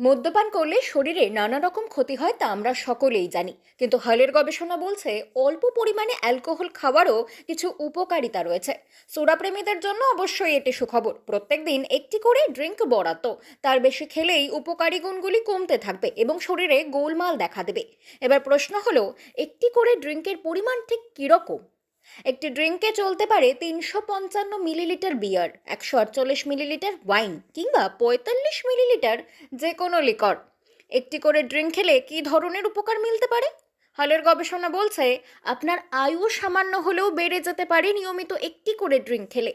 মদ্যপান করলে শরীরে নানা রকম ক্ষতি হয় তা আমরা সকলেই জানি। কিন্তু হলের গবেষণা বলছে, অল্প পরিমাণে অ্যালকোহল খাওয়ারও কিছু উপকারিতা রয়েছে। সোডাপ্রেমীদের জন্য অবশ্যই এটি সুখবর। প্রত্যেক দিন একটি করে ড্রিঙ্ক বরাদ্দ। তার বেশি খেলেই উপকারী গুণগুলি কমতে থাকবে এবং শরীরে গোলমাল দেখা দেবে। এবার প্রশ্ন হলো, একটি করে ড্রিঙ্কের পরিমাণ ঠিক কীরকম একটি ড্রিঙ্কে চলতে পারে তিনশো পঞ্চান্ন মিলিলিটার বিয়ার, একশো আটচল্লিশ মিলিলিটার ওয়াইন কিংবা পঁয়তাল্লিশ মিলিলিটার যে কোনো লিকর। একটি করে ড্রিঙ্ক খেলে কী ধরনের উপকার মিলতে পারে? হলের গবেষণা বলছে, আপনার আয়ু সামান্য হলেও বেড়ে যেতে পারে নিয়মিত একটি করে ড্রিঙ্ক খেলে।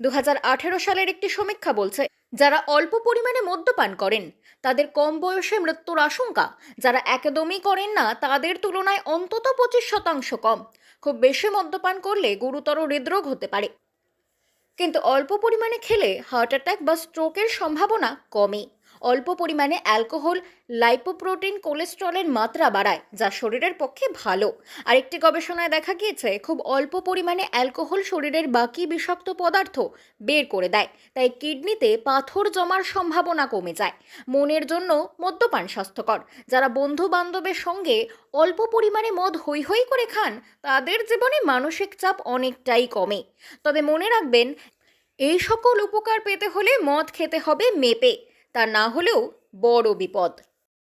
দু হাজার আঠেরো সালের একটি সমীক্ষা বলছে যারা অল্প পরিমাণে মদ্যপান করেন, তাদের কম বয়সে মৃত্যুর আশঙ্কা। যারা একদমই করেন না, তাদের তুলনায় অন্তত পঁচিশ শতাংশ কম। খুব বেশি মদ্যপান করলে গুরুতর হৃদরোগ হতে পারে। কিন্তু অল্প পরিমাণে খেলে হার্ট অ্যাটাক বা স্ট্রোকের সম্ভাবনা কমে। অল্প পরিমাণে অ্যালকোহল, লাইপোপ্রোটিন, কোলেস্ট্রলের মাত্রা বাড়ায়, যা শরীরের পক্ষে ভালো। আরেকটি গবেষণায় দেখা গিয়েছে, খুব অল্প পরিমাণে অ্যালকোহল শরীরের বাকি বিষাক্ত পদার্থ বের করে দেয়, তাই কিডনিতে পাথর জমার সম্ভাবনা কমে যায়। মনের জন্য মদ্যপান স্বাস্থ্যকর। যারা বন্ধু বান্ধবের সঙ্গে অল্প পরিমাণে মদ হৈ হৈ করে খান, তাদের জীবনে মানসিক চাপ অনেকটাই কমে। তবে মনে রাখবেন, এই সকল উপকার পেতে হলে মদ খেতে হবে মেপে। তা না হলেও বড় বিপদ।